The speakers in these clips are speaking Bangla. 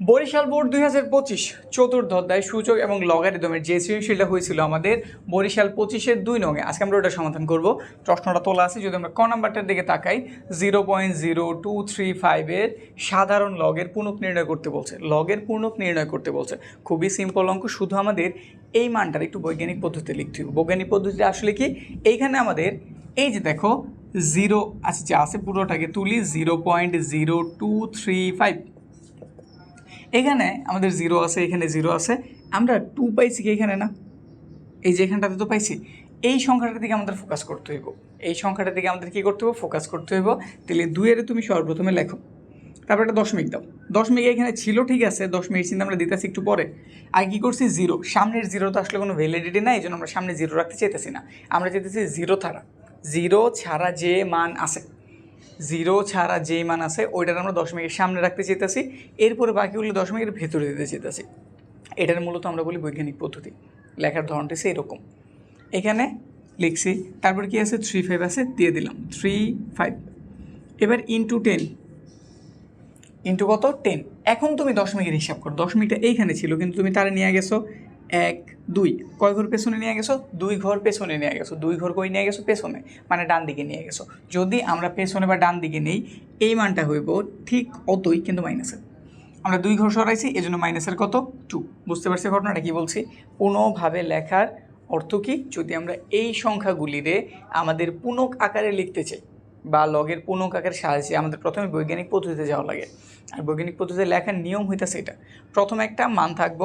বরিশাল বোর্ড দুই হাজার পঁচিশ চতুর্থ অধ্যায় সূচক এবং লগারিদমের যে সৃজনশীলটা হয়েছিল আমাদের, বরিশাল পঁচিশের দুই নঙে আজকে আমরা ওটা সমাধান করব। প্রশ্নটা তোলা আছে, যদি আমরা ক নাম্বারটার দিকে তাকাই zero point zero two three ফাইভের সাধারণ লগের পূর্ণক নির্ণয় করতে বলছে। লগের পূর্ণক নির্ণয় করতে বলছে। খুবই সিম্পল অঙ্ক, শুধু আমাদের এই মানটার একটু বৈজ্ঞানিক পদ্ধতিতে লিখতে হবে। বৈজ্ঞানিক পদ্ধতিতে আসলে কি? এইখানে আমাদের, এই যে দেখো জিরো আচ্ছা যা আছে পুরোটাকে তুলি zero point zero two three five এখানে আমাদের জিরো আছে, এখানে জিরো আছে। আমরা টু পাইছি কি এখানে না? এই যে এখানটাতে তো পাইছি। এই সংখ্যাটার দিকে আমাদের ফোকাস করতে হইব। এই সংখ্যাটার দিকে আমাদের কী করতে হবে ফোকাস করতে হইব। তাহলে দুইয়ের তুমি সর্বপ্রথমে লেখো। তারপর একটা দশমিক দাও। দশমিক এখানে ছিল, ঠিক আছে। দশমিক চিন্তা আমরা দিতেছি একটু পরে। আর কী করছি? জিরো সামনের জিরো তো আসলে কোনো ভ্যালিডিটি নাই এই জন্য আমরা সামনে জিরো রাখতে চাইতেছি না। আমরা চাইতেছি জিরো ছাড়া। জিরো ছাড়া যে মান আছে। জিরো ছাড়া যেই মান আছে, ওইটার আমরা দশমিকের সামনে রাখতে চাইতেছি। এরপরে বাকিগুলো দশমিকের ভেতরে দিতে চাইতেছি। এটার মূলত আমরা বলি বৈজ্ঞানিক পদ্ধতি। লেখার ধরনটা সে এরকম এখানে লিখছি, তারপর কি আছে? থ্রি ফাইভ আছে, দিয়ে দিলাম। থ্রি ফাইভ এবার ইন্টু টেন ইন্টু কত? টেন এখন তুমি দশমিকের হিসাব করো। দশমিকটা এইখানে ছিল, কিন্তু তুমি তারা নিয়ে গেছো। এক, দুই। কয় ঘর পেছনে নিয়ে গেছো? দুই ঘর পেছনে নিয়ে গেছো। দুই ঘর কই নিয়ে গেছো? পেছনে মানে ডান দিকে নিয়ে গেছো। যদি আমরা পেছনে বা ডান দিকে নেই, এই মানটা হইব ঠিক অতই কিন্তু মাইনাসের আমরা দুই ঘর সরাইছি এই জন্য মাইনাসের কত? টু বুঝতে পারছি ঘটনাটা কি বলছি? কোনোভাবে লেখার অর্থ কি? যদি আমরা এই সংখ্যাগুলিরে আমাদের পুনক আকারে লিখতে চাই, বা লগের পুনক আকারে সাহায্যে আমাদের প্রথমে বৈজ্ঞানিক পদ্ধতিতে যাওয়া লাগে। আর বৈজ্ঞানিক পদ্ধতিতে লেখার নিয়ম হইতেছে এটা। প্রথমে একটা মান থাকব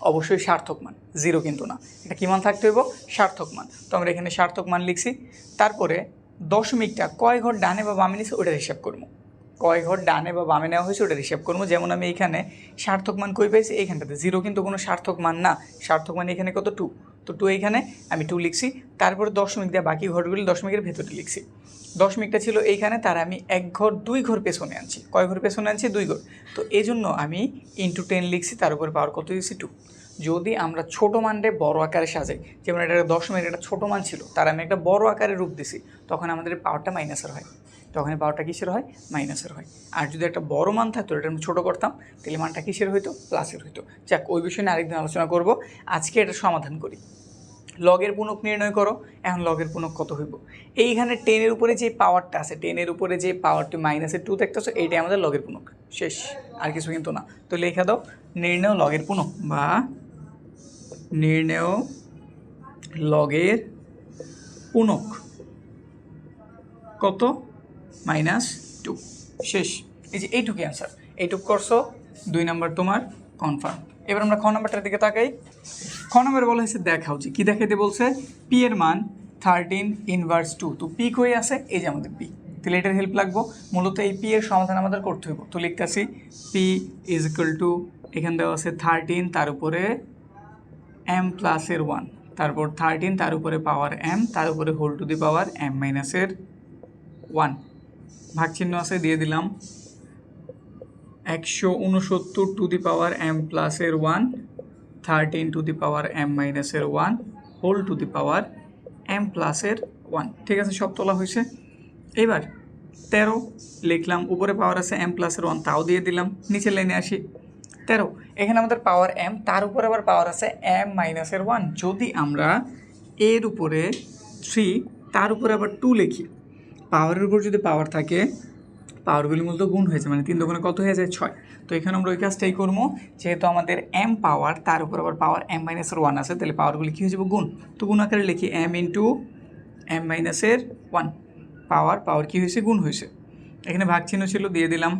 অবশ্যই সার্থক মান জিরো কিন্তু না। এটা কী মান থাকতে হইব? সার্থক মান। তো আমরা এখানে সার্থক মান লিখছি। তারপরে দশমিকটা কয় ঘর ডানে বা বামে নিছে ওটার হিসাব করব। কয় ঘর ডানে বা বামে নেওয়া হয়েছে ওটার হিসাব করব। যেমন আমি এখানে সার্থক মান কই পাইছি? এইখানটাতে। জিরো কিন্তু কোনো সার্থক মান না। সার্থক মান এখানে কত? টু তো টু এইখানে আমি টু লিখছি। তারপরে দশমিক দিয়ে বাকি ঘরগুলি দশমিকের ভেতরে লিখছি। দশমিকটা ছিল এইখানে, তার আমি এক ঘর, দুই ঘর পেছনে আনছি। কয় ঘর পেছনে আনছি? দুই ঘর। তো এই জন্য আমি ইন্টু টেন লিখছি, তার উপরে পাওয়ার কত দিয়েছি? টু যদি আমরা ছোটো মানরে বড় আকারে সাজাই, যেমন এটা দশমিক একটা ছোটো মান ছিল, তার আমি একটা বড় আকারে রূপ দিছি, তখন আমাদের পাওয়ারটা মাইনাসের হয়। তখন এই পাওয়ারটা কিসের হয়? মাইনাসের হয়। আর যদি একটা বড় মান থাকতো এটা আমি ছোটো করতাম, তাহলে মানটা কিসের হইতো? প্লাসের হইতো। যাক, ওই বিষয় নিয়ে আরেকদিন আলোচনা করব। আজকে এটা সমাধান করি। লগের পুনক নির্ণয় করো, এখন লগের পুনক কত হইব? এইখানে টেনের উপরে যে পাওয়ারটা আছে টেনের উপরে যে পাওয়ারটি মাইনাসের টু দেখতেছো, এইটাই আমাদের লগের পুনক। শেষ, আর কিছু কিন্তু না। তো লেখা দাও, নির্ণয় লগের পুনক বা নির্ণয় লগের পুনক। কত? Minus two. শেষ। এই যে এইটুকু অ্যান্সার এইটুক করছ, দুই নাম্বার তোমার কনফার্ম এবার আমরা খ নাম্বারটার দিকে তাকাই। খ নাম্বার বলা হয়েছে দেখাও যে কী দেখাইতে বলছে? পি এর মান থার্টিন ইনভার্স টু তো পি কই আছে? এই যে আমাদের পি তাহলে এটার হেল্প লাগবো। মূলত এই পি এর সমাধান আমাদের করতে হইব। তো লিখতেছি পি ইজ ইকুয়াল টু এখানে দেওয়া আছে থার্টিন তার উপরে এম প্লাসের ওয়ান তারপর থার্টিন তার উপরে পাওয়ার এম তার উপরে whole to the power M মাইনাসের ওয়ান ভাগ চিহ্ন আছে, দিয়ে দিলাম। একশো উনসত্তর টু দি পাওয়ার এম প্লাসের one thirteen to the power M মাইনাসের one whole to the power M প্লাসের ওয়ান ঠিক আছে, সব তোলা হয়েছে। এবার তেরো লিখলাম, উপরে পাওয়ার আছে এম প্লাসের ওয়ান তাও দিয়ে দিলাম, নিচের লাইনে আসি। তেরো, এখানে আমাদের পাওয়ার এম তার উপরে আবার পাওয়ার আছে এম মাইনাসের ওয়ান যদি আমরা এর উপরে থ্রি তার উপরে আবার টু লিখি পাওয়ারের উপর যদি পাওয়ার থাকে, পাওয়ারগুলি মূলত গুণ হয়েছে মানে তিন দোকানে কত হয়ে যায়? ছয়। তো এখানে আমরা ওই কাজটাই করব, যেহেতু আমাদের এম পাওয়ার তার উপর আবার পাওয়ার এম মাইনাসের ওয়ান আছে, তাহলে পাওয়ারগুলি কী হয়ে যাবে? গুণ। তো গুণ আকারে লিখি এম ইন্টু এম মাইনাসের ওয়ান পাওয়ার পাওয়ার কী হয়েছে? গুণ হয়েছে। এখানে ভাগ চিহ্ন ছিল, দিয়ে দিলাম।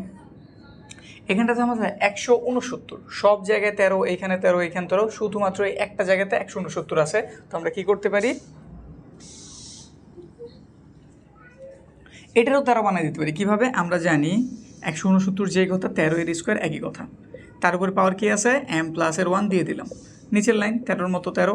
এখানটাতে আমাদের একশো উনসত্তর। সব জায়গায় তেরো, এখানে তেরো এখানে তেরো, শুধুমাত্র একটা জায়গাতে একশো উনসত্তর আছে। তো আমরা কী করতে পারি? এটারও তারা বানিয়ে দিতে পারি। কীভাবে? আমরা জানি একশো উনসত্তর যে কথা, তেরো এর স্কোয়ার একই কথা। তার উপরে পাওয়ার কী আছে? এম প্লাসের ওয়ান দিয়ে দিলাম। নিচের লাইন তেরোর মতো তেরো।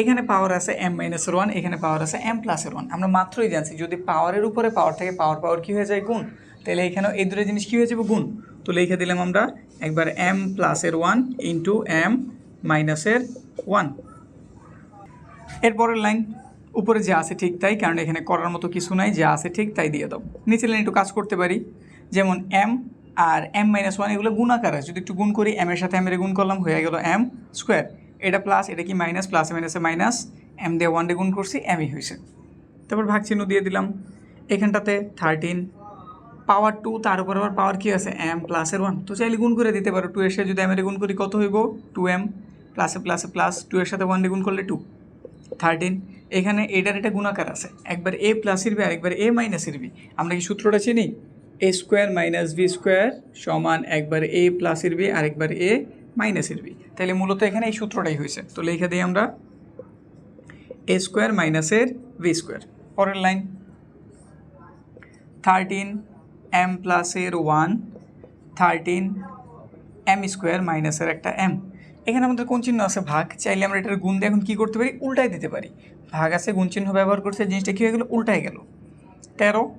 এখানে পাওয়ার আছে এম মাইনাসের ওয়ান এখানে পাওয়ার আছে এম প্লাসের ওয়ান আমরা মাত্রই জানছি, যদি পাওয়ারের উপরে পাওয়ার থাকে পাওয়ার পাওয়ার কী হয়ে যায়? গুণ। তাহলে এখানেও এই দুটো জিনিস কী হয়ে যাবে? গুণ। তো লিখে দিলাম আমরা একবার এম প্লাসের ওয়ান ইন্টু এম মাইনাসের ওয়ান এরপরের লাইন উপরে যা আছে ঠিক তাই, কারণ এখানে করার মতো কিছু নাই, যা আছে ঠিক তাই দিয়ে দাও। নিচের লাইন একটু কাজ করতে পারি। যেমন এম আর এম মাইনাস ওয়ান এগুলো গুণাকার আছে। যদি একটু গুণ করি এম এর সাথে এম এর গুণ করলাম, হয়ে গেল এম স্কোয়ার এটা প্লাস এটা কি মাইনাস প্লাস মাইনাসে মাইনাস এম দিয়ে ওয়ান দিয়ে গুণ করছি এমই হয়েছে। তারপর ভাগ চিহ্ন দিয়ে দিলাম। এখানটাতে থার্টিন পাওয়ার টু তার উপর আবার পাওয়ার কী আছে? এম প্লাসের ওয়ান তো চাইলে গুণ করে দিতে পারো। টু এর সাথে যদি এম এর গুণ করি, কত হইব? টু এম প্লাসে প্লাসে প্লাস টু এর সাথে ওয়ান দিয়ে গুণ করলে টু থার্টিন এখানে এটার এটা গুণাকার আছে। একবার এ প্লাসের বি আর একবার এ মাইনাসের বি আমরা কি সূত্রটা চিনি? A square minus B square সমান একবার এ প্লাসের বি আর একবার এ মাইনাসের বি তাহলে মূলত এখানে এই সূত্রটাই হয়েছে। তো লিখে দিই আমরা এ স্কোয়ার মাইনাসের ভি স্কোয়ার পরের লাইন থার্টিন এম প্লাসের ওয়ান থার্টিন এম স্কোয়ার মাইনাসের একটা এম এখানে আমাদের কোন চিহ্ন আছে? ভাগ। চাইলে আমরা এটার গুণ দিয়ে এখন কী করতে পারি? উল্টাই দিতে পারি। ভাগ আছে, গুণ চিহ্ন ব্যবহার করছে, জিনিসটা কী হয়ে গেলো? উল্টাই গেল। তেরো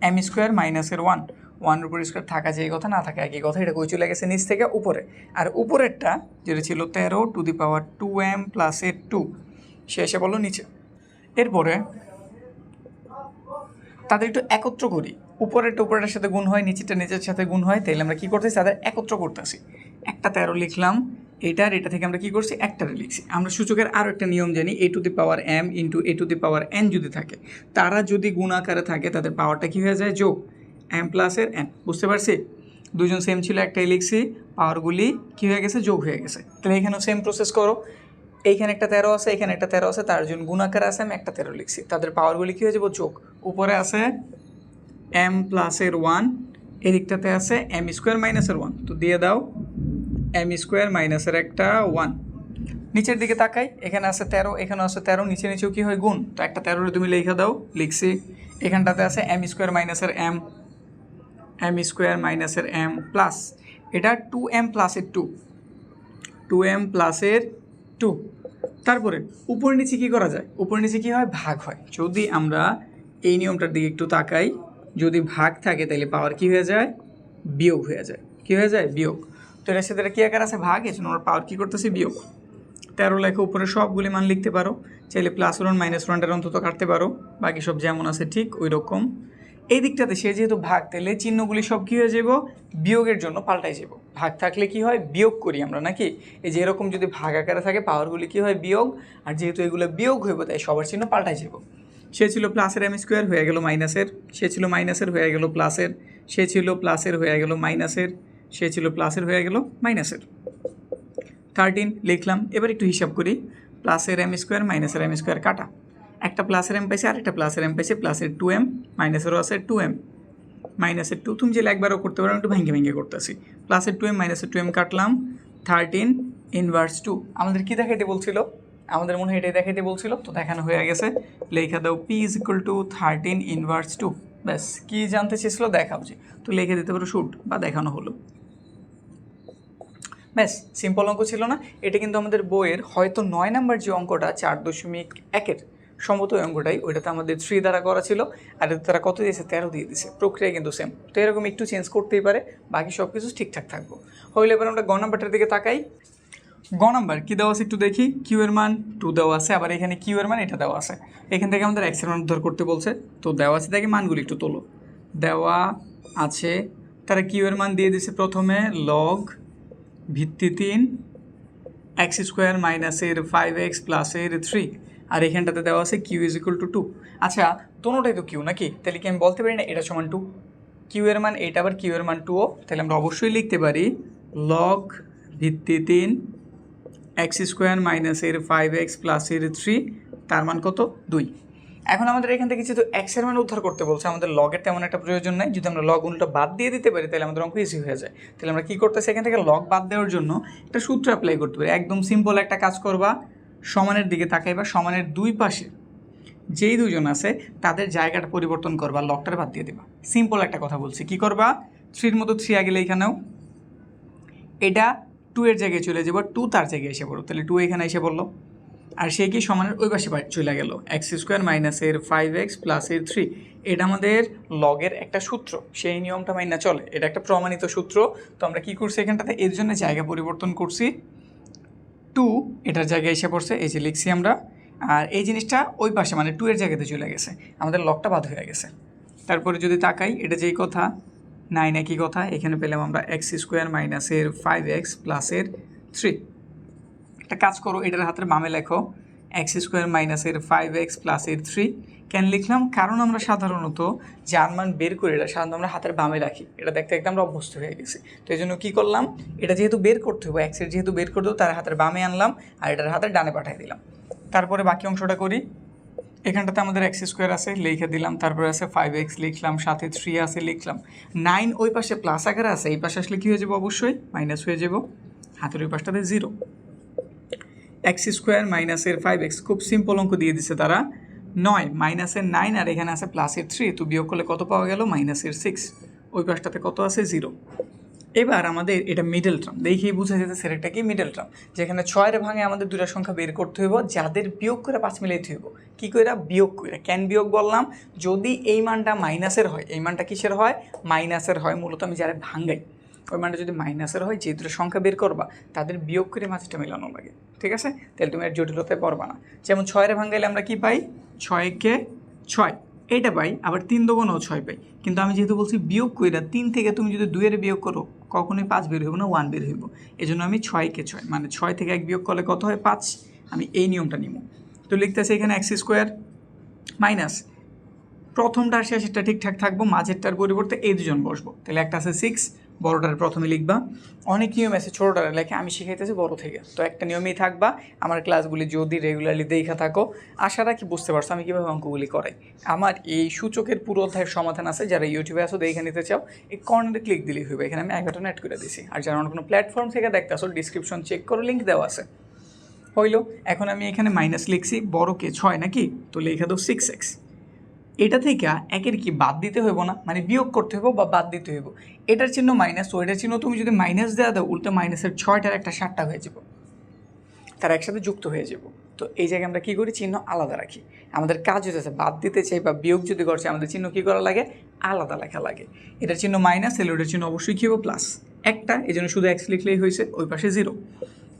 এম স্কোয়ার মাইনাসের ওয়ান ওয়ানের উপর স্কোয়ার থাকা যে কথা, না থাকা একই কথা, এটা কই চলে গেছে? নিচ থেকে উপরে। আর উপরেরটা যেটা ছিল তেরো to the power two M plus প্লাসের টু সে এসে বলল নিচে। এরপরে তাদের একটু একত্র করি। উপরেরটা উপরের সাথে গুণ হয়, নিচেরটা নিচের সাথে গুণ হয়, তাইলে আমরা কী করতেছি? তাদের একত্র করতেছি। একটা তেরো লিখলাম এটার এটা থেকে আমরা কী করছি? একটারে লিখছি। আমরা সূচকের আরও একটা নিয়ম জানি A to the power M into A to the power N যদি থাকে। তারা যদি গুণ আকারে থাকে, তাদের পাওয়ারটা কী হয়ে যায়? যোগ। এম প্লাসের এন বুঝতে পারছি? দুজন সেম ছিল, একটাই লিখছি। পাওয়ারগুলি কী হয়ে গেছে? যোগ হয়ে গেছে। তাহলে এখানেও সেম প্রসেস করো। এইখানে একটা তেরো আছে, এখানে একটা তেরো আছে, তার জন্য গুণাকার আছে, আমি একটা তেরো লিখছি। তাদের পাওয়ারগুলি কী হয়ে যাব? যোগ। উপরে আছে এম প্লাসের ওয়ান এদিকটাতে আছে এম স্কোয়ার মাইনাসের ওয়ান তো দিয়ে দাও। এম স্কোয়ার মাইনাসের একটা ওয়ান নিচের দিকে তাকাই, এখানে আছে তেরো এখানে আছে তেরো, নিচে নিচেও কী হয়? গুণ। তো একটা তেরোরে তুমি লিখে দাও, লিখছি। এখানটাতে আছে এম স্কোয়ার মাইনাসের এম এম স্কোয়ার মাইনাসের এম প্লাস এটা টু এম প্লাসের টু টু এম প্লাসের টু তারপরে উপর নিচে কী করা যায়? উপর নিচে কী হয়? ভাগ হয়। যদি আমরা এই নিয়মটার দিকে একটু তাকাই, যদি ভাগ থাকে, তাহলে পাওয়ার কী হয়ে যায়? বিয়োগ হয়ে যায়। কী হয়ে যায়? বিয়োগ। তো এটার সাথে এটা কী আকার আছে? ভাগ, এই জন্য আমরা পাওয়ার কী করতেছি? বিয়োগ। তেরো লেখা উপরে সবগুলি মান লিখতে পারো। চাইলে প্লাস ওয়ান মাইনাস ওয়ানটার অন্তত কাটতে পারো। বাকি সব যেমন আছে ঠিক ওই রকম এই দিকটাতে সে যেহেতু ভাগ, তাহলে চিহ্নগুলি সব কী হয়ে যাব বিয়োগের জন্য পাল্টাই যাব ভাগ থাকলে কি হয়? বিয়োগ করি আমরা নাকি? এই যে এরকম যদি ভাগ আকারে থাকে পাওয়ারগুলি কী হয়? বিয়োগ। আর যেহেতু এগুলো বিয়োগ হইব, তাই সবার চিহ্ন পাল্টাই যাব সে ছিল প্লাসের এম স্কোয়ার হয়ে গেল মাইনাসের সে ছিল মাইনাসের হয়ে গেল প্লাসের সে ছিল প্লাসের হয়ে গেল মাইনাসের সে ছিল প্লাসের হয়ে গেল মাইনাসের। থার্টিন লিখলাম, এবার একটু হিসাব করি। প্লাসের এম স্কোয়ার মাইনাসের এম স্কোয়ার কাটা। একটা প্লাসের এম পাইছে আর একটা প্লাসের এম পাইছে, প্লাসের টু এম মাইনাসেরও আছে টু এম মাইনাসের টু তুমি যে একবারও করতে পারো, একটু ভেঙে ভেঙে করতেছি। প্লাসের টু এম মাইনাসের টু এম কাটলাম। থার্টিন ইনভার্স টু আমাদের কী দেখাইতে বলছিল? আমাদের মনে হয় এটাই দেখাইতে বলছিল, তো দেখানো হয়ে গেছে। লেখা দাও P is equal to thirteen inverse two ব্যাস, কী জানতে চেয়েছিল দেখা উচিত তো লিখে দিতে পারো শুট বা দেখানো হলো। ব্যাস সিম্পল অঙ্ক ছিল না। এটা কিন্তু আমাদের বইয়ের হয়তো নয় নাম্বার যে অঙ্কটা, চার দশমিক একের সম্ভবত ওই অঙ্কটাই, ওইটাতে আমাদের থ্রি দ্বারা করা ছিল, আর এতে তারা কত দিয়েছে? তেরো দিয়ে দিয়েছে। প্রক্রিয়া কিন্তু সেম তো এরকম একটু চেঞ্জ করতেই পারে, বাকি সব কিছু ঠিকঠাক থাকব। হইলে, এবার আমরা গ নাম্বারটার দিকে তাকাই। গ নাম্বার, কী দেওয়া আছে একটু দেখি? কিউ এর মান টু দেওয়া আছে, আবার এখানে কিউ এর মান, এটা দেওয়া আছে। এখান থেকে আমাদের এক্সের মান উদ্ধার করতে বলছে। তো দেওয়া আছে, দেখে মানগুলি একটু তোলো। দেওয়া আছে, তারা কিউ এর মান দিয়ে দিছে প্রথমে লগ ভিত্তি তিন এক্স স্কোয়ার মাইনাসের ফাইভ এক্স প্লাসের থ্রি আর এখানটাতে দেওয়া আছে Q is equal to two আচ্ছা দোনোটাই তো কিউ নাকি? তাহলে কি আমি বলতে পারি না এটা সমান টু কিউ এর মান এইটা আবার কিউ এর মান টুও তাহলে আমরা অবশ্যই লিখতে পারি লগ ভিত্তি তিন এক্স স্কোয়ার মাইনাসের ফাইভ এক্স প্লাসের থ্রি তার মান কত? দুই। এখন আমাদের এখান থেকে যেহেতু এক্সের মান উদ্ধার করতে বলছে, আমাদের লগের তেমন একটা প্রয়োজন নাই। যদি আমরা লগ উল্টা বাদ দিয়ে দিতে পারি, তাহলে আমাদের অঙ্ক ইজি হয়ে যায়। তাহলে আমরা কী করতেছি? এখান থেকে লগ বাদ দেওয়ার জন্য একটা সূত্র অ্যাপ্লাই করতে পারি। একদম সিম্পল একটা কাজ করবা, সমানের দিকে তাকাইবা, সমানের দুই পাশে যেই দুজন আছে, তাদের জায়গাটা পরিবর্তন করবা লকটার বাদ দিয়ে দেবা। সিম্পল একটা কথা বলছি। কি করবা? থ্রির মতো থ্রি আগে এখানেও এটা টু এর জায়গায় চলে যাব টু তার জায়গায় এসে পড়ো। তাহলে টু এখানে এসে পড়ল। আর সে কি সমানের ওই পাশে চলে গেল। এক্স স্কোয়ার মাইনাসের ফাইভ এক্স প্লাসের থ্রি এটা আমাদের লগের একটা সূত্র। সেই নিয়মটা মাইনা চলে। এটা একটা প্রমাণিত সূত্র। তো আমরা কী করছি এখানটাতে? এর জন্য জায়গা পরিবর্তন করছি। টু এটার জায়গায় এসে পড়ছে। এই যে লিখছি আমরা। আর এই জিনিসটা ওই পাশে মানে টু এর জায়গাতে চলে গেছে। আমাদের লকটা বাদ হয়ে গেছে। তারপরে যদি তাকাই, এটা যেই কথা নাইন একই কথা। এখানে পেলাম আমরা এক্স স্কোয়ার মাইনাসের ফাইভ এক্স প্লাসের থ্রি একটা কাজ করো, এটার হাতের বামে লেখো এক্স স্কোয়ার মাইনাসের ফাইভ এক্স প্লাসের থ্রি কেন লিখলাম? কারণ আমরা সাধারণত জার্মান বের করি, এটা সাধারণত আমরা হাতের বামে রাখি। এটা দেখতে দেখতে আমরা অভ্যস্ত হয়ে গেছি। তো এই জন্য কী করলাম? এটা যেহেতু বের করতে হবে এক্সের যেহেতু বের করতে হবে, তার হাতের বামে আনলাম আর এটার হাতের ডানে পাঠিয়ে দিলাম। তারপরে বাকি অংশটা করি। এখানটাতে আমাদের এক্স স্কোয়ার আছে, লিখে দিলাম। তারপরে আছে ফাইভ এক্স লিখলাম, সাথে থ্রি আছে লিখলাম। নাইন ওই পাশে প্লাস আকারে আছে, এই পাশে আসলে কী হয়ে যাব? অবশ্যই মাইনাস হয়ে যাব। হাতের ওই পাশটাতে জিরো এক্স স্কোয়ার মাইনাসের ফাইভ এক্স খুব সিম্পল অঙ্ক দিয়ে দিছে তারা। নয় মাইনাসের নাইন আর এখানে আছে প্লাসের থ্রি তো বিয়োগ করলে কত পাওয়া গেল? মাইনাসের সিক্স ওই পাশটাতে কত আছে? জিরো এবার আমাদের এটা মিডল টার্ম দেখেই বোঝা যেতে সেটা কি মিডল টার্ম যেখানে ছয়ের ভাঙে আমাদের দুটা সংখ্যা বের করতে হইব, যাদের বিয়োগ করে পাঁচ মিলাইতে হইব। কী করে বিয়োগ করে কেন বিয়োগ বললাম? যদি এই মানটা মাইনাসের হয়, এই মানটা কিসের হয়? মাইনাসের হয়, মূলত আমি যারা ভাঙ্গাই ওই যদি মাইনাসের হয়, যে দুটো সংখ্যা বের করবা, তাদের বিয়োগ করে মাঝটা মেলানো লাগে। ঠিক আছে? তাহলে তুমি এর জটিলতায় পড়বা না। যেমন ছয়ের ভাঙ্গাইলে আমরা কি পাই? ছয়কে ছয়। এটা পাই, আবার তিন দোকানও ছয় পাই। কিন্তু আমি যেহেতু বলছি বিয়োগ কইরা, তিন থেকে তুমি যদি দুইয়ের বিয়োগ করো, কখনোই পাঁচ বের হইব না, ওয়ান বের হইব। এই জন্য আমি ছয়কে ছয় মানে ছয় থেকে এক বিয়োগ করলে কত হয়? পাঁচ। আমি এই নিয়মটা নিব তো লিখতেছি এখানে এক্স স্কোয়ার মাইনাস। প্রথমটা আর শেষেরটা ঠিকঠাক থাকব, মাঝেরটার পরিবর্তে এই দুজন বসবো। তাহলে একটা আছে সিক্স বড়টার প্রথমে লিখবা। অনেক নিয়ম আছে ছোটোটার লেখে, আমি শিখাইতেছি বড় থেকে। তো একটা নিয়মেই থাকবা, আমার ক্লাসগুলি যদি রেগুলারলি দেখা থাকো, আশা রাখি বুঝতে পারছ আমি কীভাবে অঙ্কগুলি করাই। আমার এই সূচকের পুরো অধ্যায়ের সমাধান আছে, যারা ইউটিউবে আসো দেখে নিতে চাও, এই কর্নারে ক্লিক দিলেই হইবে, এখানে আমি এক বাটন অ্যাড করে দিছি। আর যারা অন্য কোনো প্ল্যাটফর্ম থেকে দেখতে আসো ডিসক্রিপশন চেক করে লিঙ্ক দেওয়া আছে। হইল, এখন আমি এখানে মাইনাস লিখছি, বড়কে ছয় নাকি? তো লেখা দাও সিক্স এক্স এটা থেকে একের কি বাদ দিতে হইব না? মানে বিয়োগ করতে হইব বা বাদ দিতে হইব? এটার চিহ্ন মাইনাস তো এটার চিহ্ন তুমি যদি মাইনাস দেওয়া দাও, উল্টো মাইনাসের ছয়টার একটা সাতটা হয়ে যাব। তারা একসাথে যুক্ত হয়ে যাব। তো এই জায়গায় আমরা কী করি? চিহ্ন আলাদা রাখি। আমাদের কাজ হচ্ছে বাদ দিতে চাই বা বিয়োগ যদি করছে, আমাদের চিহ্ন কী করা লাগে? আলাদা লেখা লাগে। এটার চিহ্ন মাইনাস এলে ওটার চিহ্ন অবশ্যই কী হবে? প্লাস একটা, এই জন্য শুধু এক্স লিখলেই হয়েছে, ওই পাশে জিরো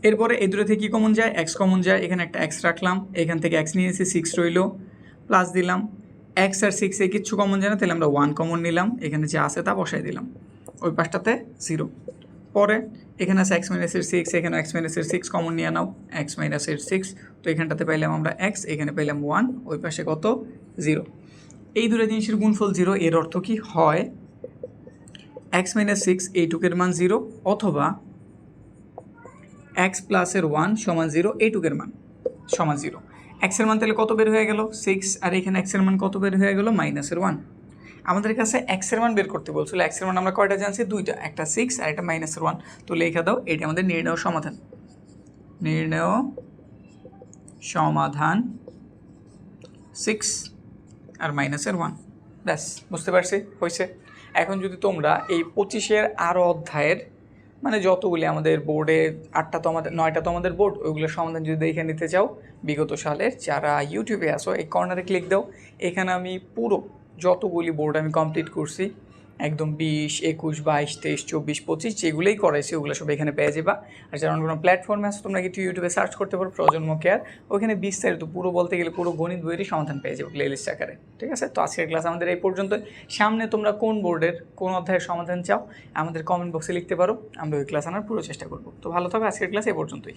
এরপরে এই দুটো থেকে কী কমন যায়? এক্স কমন যায়। এখানে একটা এক্স রাখলাম। এখান থেকে এক্স নিয়েছি সিক্স রইল। প্লাস দিলাম। এক্স আর সিক্সে কিচ্ছু কমন যায় না, তাহলে আমরা ওয়ান কমন নিলাম। এখানে যে আছে তা বসাই দিলাম। ওই পাশটাতে জিরো পরে এখানে আছে এক্স মাইনাসের সিক্স এখানে এক্স মাইনাসের সিক্স কমন নিয়ে নাও এক্স মাইনাসের সিক্স তো এখানটাতে পাইলাম আমরা এক্স এখানে পাইলাম ওয়ান ওই পাশে কত? জিরো এই দুটো জিনিসের গুণফল জিরো এর অর্থ কি? হয় এক্স মাইনাস সিক্স এইটুকের মান জিরো অথবা এক্স প্লাসের ওয়ান সমান জিরো এইটুকের মান সমান জিরো এক্সের মান তাহলে কত বের হয়ে গেল? সিক্স আর এখানে এক্সের মান কত বের হয়ে গেল? মাইনাসের ওয়ান আমাদের কাছে এক্সের মান বের করতে বলছিল। এক্সের মান আমরা কয়টা জানছি? দুইটা। একটা সিক্স আর একটা মাইনাসের ওয়ান তো লেখা দাও, এটি আমাদের নির্ণয় সমাধান। নির্ণয় সমাধান সিক্স আর মাইনাসের ওয়ান ব্যাস, বুঝতে পারছি? হয়েছে। এখন যদি তোমরা এই পঁচিশের আরও অধ্যায়ের মানে যতগুলি আমাদের বোর্ডে আটটা তো আমাদের, নয়টা তো আমাদের বোর্ড ওইগুলোর সমাধান যদি দেখে নিতে চাও, বিগত সালের যারা ইউটিউবে আসো এই কর্নারে ক্লিক দাও। এখানে আমি পুরো যতগুলি বোর্ড আমি কমপ্লিট করছি, একদম বিশ, একুশ, বাইশ, তেইশ, চব্বিশ, পঁচিশ, যেগুলোই করাইছি ওগুলো সব এখানে পেয়ে যাবা। আর যারা অন্য কোনো প্ল্যাটফর্মে আসো তোমরা কিন্তু ইউটিউবে সার্চ করতে পারো প্রজন্ম কেয়ার ওখানে বিস্তারিত পুরো বলতে গেলে পুরো গণিত বইয়েরই সমাধান পেয়ে যাব প্লেলিস্ট আকারে, ঠিক আছে? তো আজকের ক্লাস আমাদের এই পর্যন্ত সামনে তোমরা কোন বোর্ডের, কোন অধ্যায়ের সমাধান চাও, আমাদের কমেন্ট বক্সে লিখতে পারো। আমরা ওই ক্লাস আনার পুরো চেষ্টা করব। তো ভালো থাকো, আজকের ক্লাস এই পর্যন্তই।